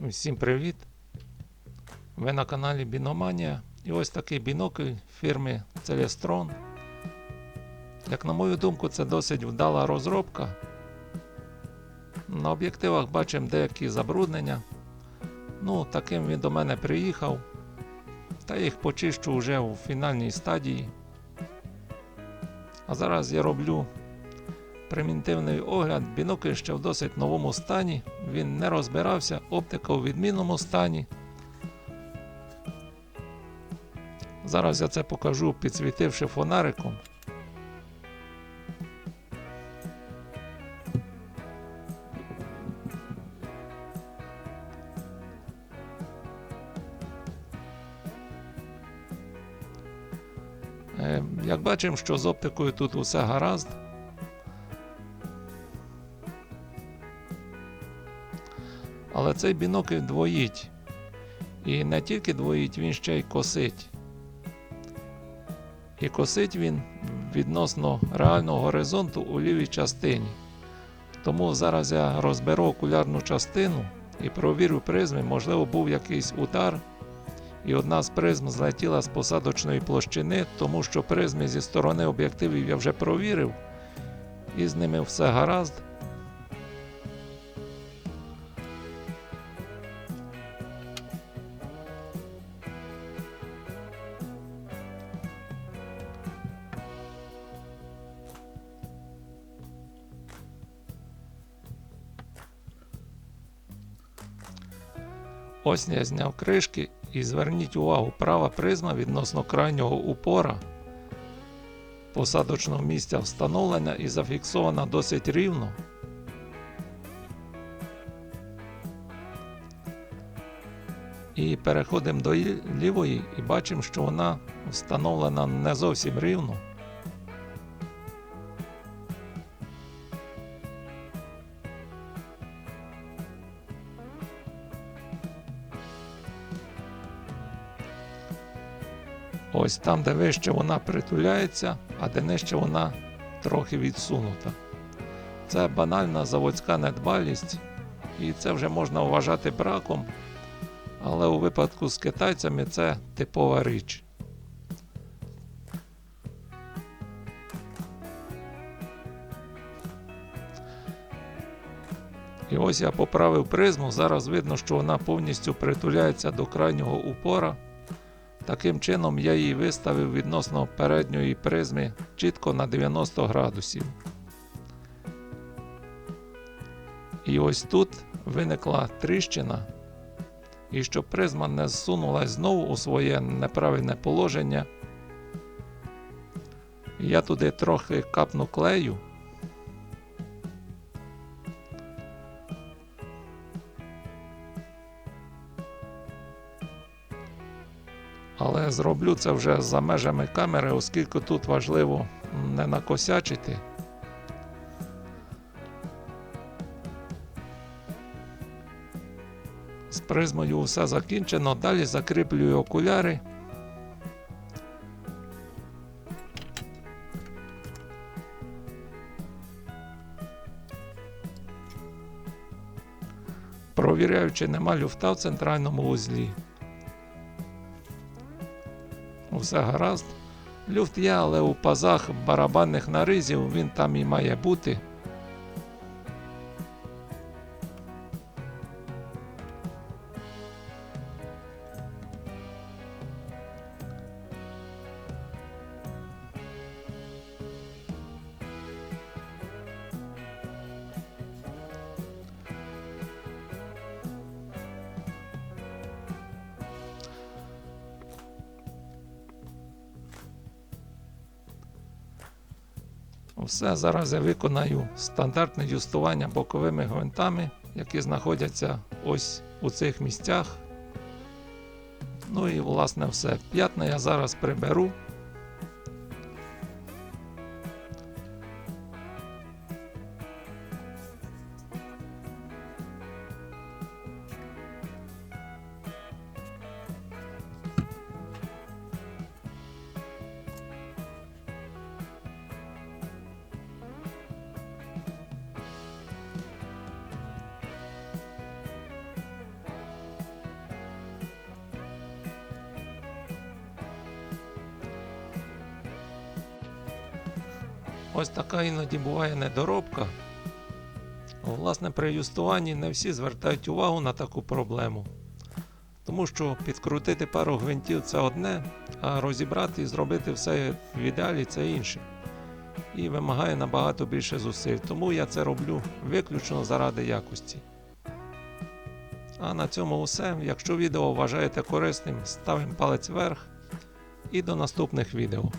Всім привіт! Ви на каналі Біноманія. І ось такий бінокль фірми Celestron. Як на мою думку, це досить вдала розробка. На об'єктивах бачимо деякі забруднення. Ну, таким він до мене приїхав. Та їх почищу вже у фінальній стадії. А зараз я роблю примітивний огляд. Бінокль ще в досить новому стані. Він не розбирався, оптика у відмінному стані. Зараз я це покажу, підсвітивши фонариком. Е, Як бачимо, що з оптикою тут усе гаразд. Але цей бінокль двоїть. І не тільки двоїть, він ще й косить. І косить він відносно реального горизонту у лівій частині. Тому зараз я розберу окулярну частину і провірю призми, можливо, був якийсь удар. І одна з призм злетіла з посадочної площини, тому що призми зі сторони об'єктивів я вже провірив, і з ними все гаразд. Ось я зняв кришки і зверніть увагу, права призма відносно крайнього упора посадочного місця встановлена і зафіксована досить рівно. І переходимо до лівої і бачимо, що вона встановлена не зовсім рівно. Ось там, де вище вона притуляється, а де нижче вона трохи відсунута. Це банальна заводська недбалість, і це вже можна вважати браком, але у випадку з китайцями це типова річ. І ось я поправив призму. Зараз видно, що вона повністю притуляється до крайнього упора. Таким чином я її виставив відносно передньої призми чітко на 90 градусів. І ось тут виникла тріщина. І щоб призма не зсунулась знову у своє неправильне положення, я туди трохи капну клею. Але зроблю це вже за межами камери, оскільки тут важливо не накосячити. З призмою все закінчено. Далі закріплюю окуляри. Провіряю, чи нема люфта в центральному вузлі. Все гаразд. Люфт є, але у пазах барабанних наризів він там і має бути. Все, зараз я виконаю стандартне юстування боковими гвинтами, які знаходяться ось у цих місцях. Ну і власне все. П'ятна я зараз приберу. Ось така іноді буває недоробка. Власне, при юстуванні не всі звертають увагу на таку проблему. Тому що підкрутити пару гвинтів це одне, а розібрати і зробити все в ідеалі це інше. І вимагає набагато більше зусиль. Тому я це роблю виключно заради якості. А на цьому все. Якщо відео вважаєте корисним, ставимо палець вверх і до наступних відео.